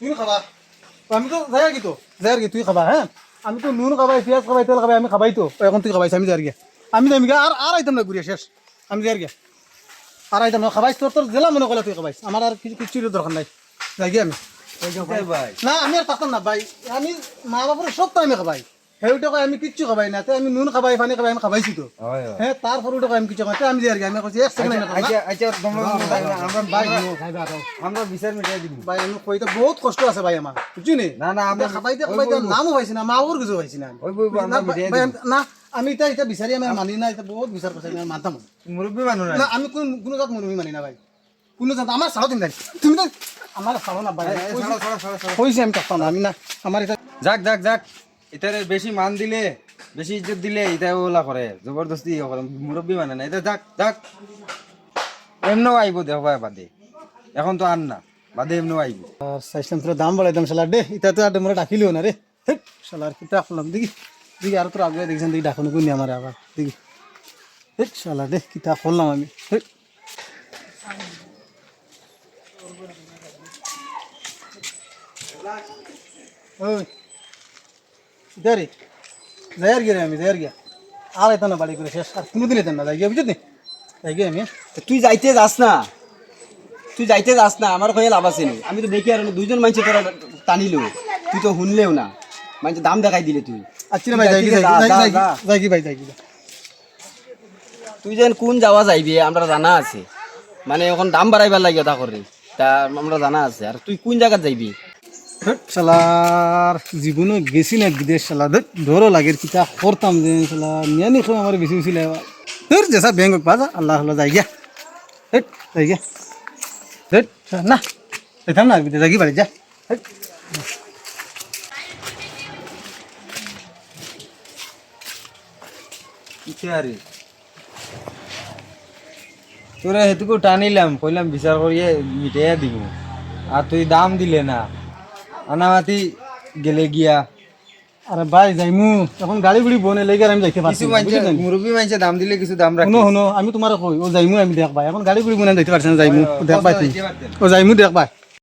তুই খাবা। আমি তো যাই আর কি তো যাই আর কি তুই খাবা হ্যাঁ আমি তো নুন খাবাই পেঁয়াজ খাবাই তেল খাবাই আমি খাবাই তো এখন তুই খাবাইছ আমি যাই আর গিয়া। আমি যাই আর আর আইতাম না ঘুরিয়া শেষ। আমি যাই আর গিয়া। আর আইতাম না খাবাইছ তোর তোর জেলা মনে করলে তুই খাবাইছ। আমার আর কিছু কিছু দরকার নাই। যাই গিয়া আমি। না আমি আর থাকতাম না ভাই আমি মা বাবার সব তো আমি খাবাই। সেইটা আমি কিচ্ছু খাবাই না। আমি নুন খাবাই পানি খাবাই আমি খাবাইছি তো। হয় হয়। হ্যাঁ তারপরে ওটা আমি কিছু খাবাই আমি আর আমি কইছি এক সেকেন্ড। আচ্ছা আচ্ছা তোমরা আমরা ভাই আমরা- আমরা বিচার মিটাই দিব। ভাই আমি কইতে বহুত কষ্ট আছে ভাই আমার বুঝছি নি? না আমরা খাবাইতে খাবাইতে নামও পাইছি না মাও কিছু পাইছি না না, আমি- আমি এটা এটা বিচারি আমি মানি না এটা বহুত বিচার করছি আমি মানতাম না। মুরব্বী মানুষ না আমি কোন কোনো জাত মনে মানি না ভাই। কোনো জাত আমার সাড়ো দিন তুমি তো আমার সাড়ো না ভাই। ছাড়ো, ছাড়ো। কইছি আমি থাকতাম না আমি না আমার এটা যাক যাক যাক। এটারে বেশি মান দিলে, বেশি ইজ্জত দিলে এটা ওলা করে, জবরদস্তি করে, মুরব্বী মানে না। এটা যাক যাক, এমনও আইব দেহ ভাই বাদে। এখন তো আর না, বাদে এমনও আইব। চাইছিলাম তোর দাম বাড়াইতাম শালার দে এটা তো আর মোরে ডাকিলিও না রে। শালার কিতা করলাম, দেখি দেখি আর তোর আগে দেখছেন, দেখি ডাকুন কোন আমার আবার, দেখি। হেট, শালা, দে, কিতা করলাম আমি, হেট। ওই যাই গিয়ে আমি গিয়া। আর এটা না বাড়ি করে শেষ। আর কোনোদিন না যাই গিয়া বুঝলি? যাই গিয়ে আমি। তুই যাইতে যাস না। তুই যাইতে যাস না আমার কয়ে লাভ আছে। আমি তো দেখি আর না, দুইজন মানুষ তোরা টানিলো। তুই তো শুনলেও না। মানুষ দাম দেখাই দিলে তুই। আচ্ছা ভাই যাই ভাই যাই তুই যেন কোন যাওয়া যাইবি আমরা জানা আছে। মানে এখন দাম বাড়াইবার লাগে ওটা করে। তা আমরা জানা আছে। আর তুই কোন জায়গাত যাইবি? ধুর, শালার জীবনও গেছি না বিদেশ শালা ধর ধরো লাগে কিতা করতাম যে শালা নিয়ানি খাও আমার বেশি বেশি লাগে। ধর যেসা ব্যাংক পাজা আল্লাহ হলো যাই গিয়া। হেট যাই গিয়া। ধর না এখান না বিদেশ যাই বাড়ি যা। আরে? তোরা হেতুকু টানিলাম কইলাম বিচার করিয়ে মিটাইয়া দিব আর তুই দাম দিলে না। আনামাতি গেলে গিয়া। আরে ভাই যাইমু। এখন গাড়ি গুড়ি বনে লেগে আমি যাইতে পারছি মুরব্বী মাইছে দাম দিলে কিছু দাম রাখ শুনো শুনো আমি তোমার কই ও যাইমু আমি দেখ ভাই। এখন গাড়ি গুড়ি বনে যাইতে পারছি না যাইমু দেখ ভাই ও যাইমু দেখ ভাই।